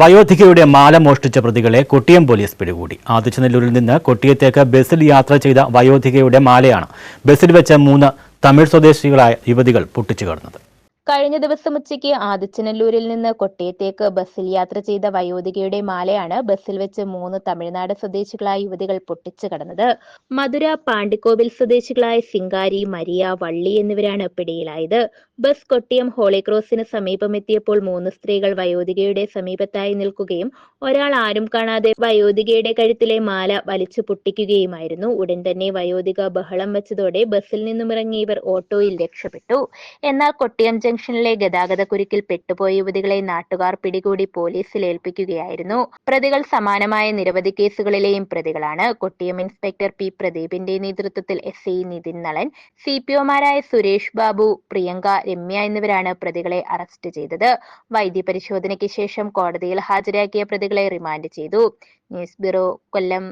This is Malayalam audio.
വയോധികയുടെ മാല മോഷ്ടിച്ച പ്രതികളെ കൊട്ടിയം പോലീസ് പിടികൂടി. ആദിച്ചനെല്ലൂരിൽ നിന്ന് കൊട്ടിയത്തേക്ക് ബസ്സിൽ യാത്ര ചെയ്ത വയോധികയുടെ മാലയാണ് ബസിൽ വെച്ച മൂന്ന് തമിഴ് സ്വദേശികളായ യുവതികൾ പൊട്ടിച്ചു കടന്നത്. കഴിഞ്ഞ ദിവസം ഉച്ചയ്ക്ക് ആദിച്ചനല്ലൂരിൽ നിന്ന് കൊട്ടയത്തേക്ക് ബസ്സിൽ യാത്ര ചെയ്ത വയോധികയുടെ മാലയാണ് ബസ്സിൽ വെച്ച് മൂന്ന് തമിഴ്നാട് സ്വദേശികളായ യുവതികൾ പൊട്ടിച്ചു കടന്നത്. മധുര പാണ്ടിക്കോവിൽ സ്വദേശികളായ സിംഗാരി മരിയ വള്ളി എന്നിവരാണ് പിടിയിലായത്. ബസ് കൊട്ടിയം ഹോളി ക്രോസിന് സമീപമെത്തിയപ്പോൾ മൂന്ന് സ്ത്രീകൾ വയോധികയുടെ സമീപത്തായി നിൽക്കുകയും ഒരാൾ ആരും കാണാതെ വയോധികയുടെ കഴുത്തിലെ മാല വലിച്ചു പൊട്ടിക്കുകയുമായിരുന്നു. ഉടൻ തന്നെ വയോധിക ബഹളം വെച്ചതോടെ ബസ്സിൽ നിന്നും ഇറങ്ങി ഇവർ ഓട്ടോയിൽ രക്ഷപ്പെട്ടു. എന്നാൽ കൊട്ടിയം ജംഗ്ഷനിലെ ഗതാഗത കുരുക്കിൽ പെട്ടുപോയ യുവതികളെ നാട്ടുകാർ പിടികൂടി പോലീസിൽ ഏൽപ്പിക്കുകയായിരുന്നു. പ്രതികൾ സമാനമായ നിരവധി കേസുകളിലെയും പ്രതികളാണ്. കൊട്ടിയം ഇൻസ്പെക്ടർ പി പ്രദീപിന്റെ നേതൃത്വത്തിൽ S I Nithin Nalan C P ഒമാരായ Suresh Babu Priyanka Ramya എന്നിവരാണ് പ്രതികളെ അറസ്റ്റ് ചെയ്തത്. വൈദ്യ പരിശോധനയ്ക്ക് ശേഷം കോടതിയിൽ ഹാജരാക്കിയ പ്രതികളെ റിമാൻഡ് ചെയ്തു. News bureau Kollam.